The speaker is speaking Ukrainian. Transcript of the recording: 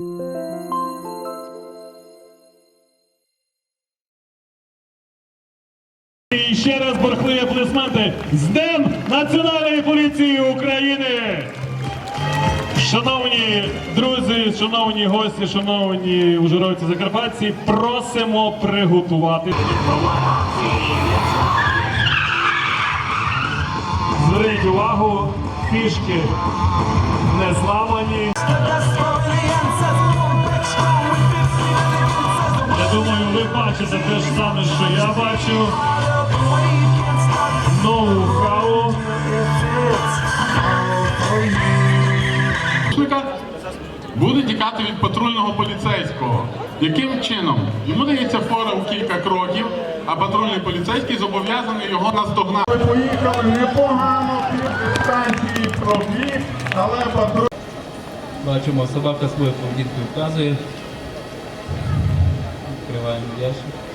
І ще раз бурхливі аплодисменти з Днем Національної поліції України! Шановні друзі, шановні гості, шановні ужгородці закарпатці, просимо приготувати. Зверніть увагу, фішки не зламані. Бачите те ж саме, що я бачу. Ноу-хау. Буде тікати від патрульного поліцейського. Яким чином? Йому дається фора у кілька кроків, а патрульний поліцейський зобов'язаний його наздогнати. Ми поїхали непогано під станції пробіг, але патруль. Бачимо, собака свою поведінку вказує. Відкриваємо ящик.